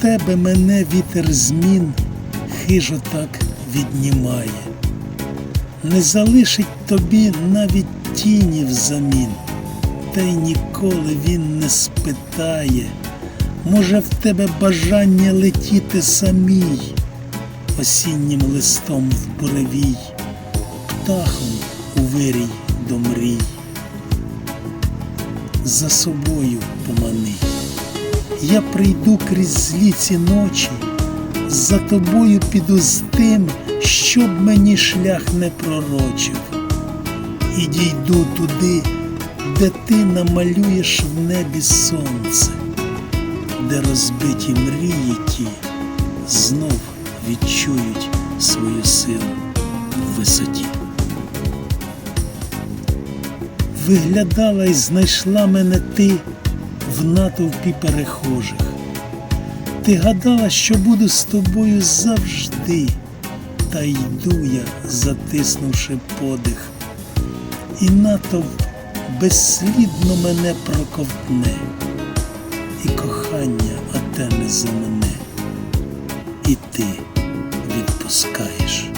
тебе мене вітер змін хижо так віднімає, не залишить тобі навіть тіні взамін, та й ніколи він не спитає, може в тебе бажання летіти самій, осіннім листом в буревій, птахом у вирій до мрій. За собою помани. Я прийду крізь злі ці ночі, за тобою піду з тим, щоб мені шлях не пророчив. І дійду туди, де ти намалюєш в небі сонце, де розбиті мрії ті знов відчують свою силу в висоті. Виглядала і знайшла мене ти в натовпі перехожих. Ти гадала, що буду з тобою завжди, та йду я, затиснувши подих, і натовп безслідно мене проковтне, і кохання не за мене, і ти відпускаєш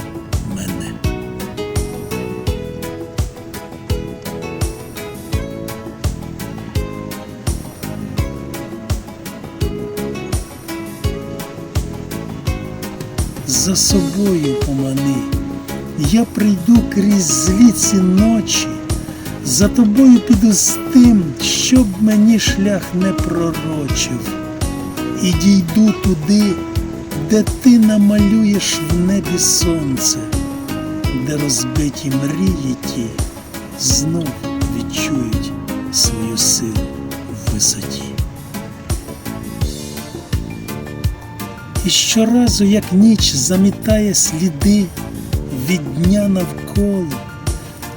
за собою помани. Я прийду крізь злі ці ночі, за тобою піду з тим, щоб мені шлях не пророчив, і дійду туди, де ти намалюєш в небі сонце, де розбиті мрії ті знов відчують свою силу в висоті. І щоразу, як ніч замітає сліди від дня навколо,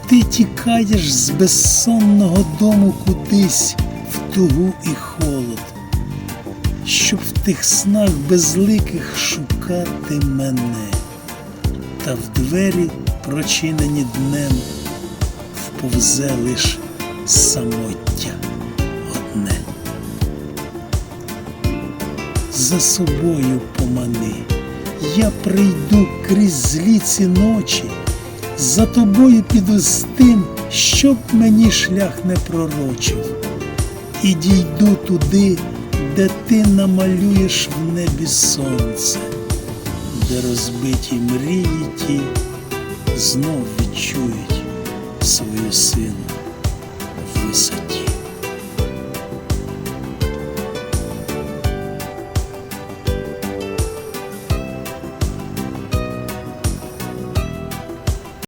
ти тікаєш з безсонного дому кудись в тугу і холод, щоб в тих снах безликих шукати мене, та в двері, прочинені днем, вповзе лиш самоття за собою помани. Я прийду крізь злі ці ночі, за тобою піду з тим, щоб мені шлях не пророчив, і дійду туди, де ти намалюєш в небі сонце, де розбиті мрії ті знов відчують свою силу в висоті.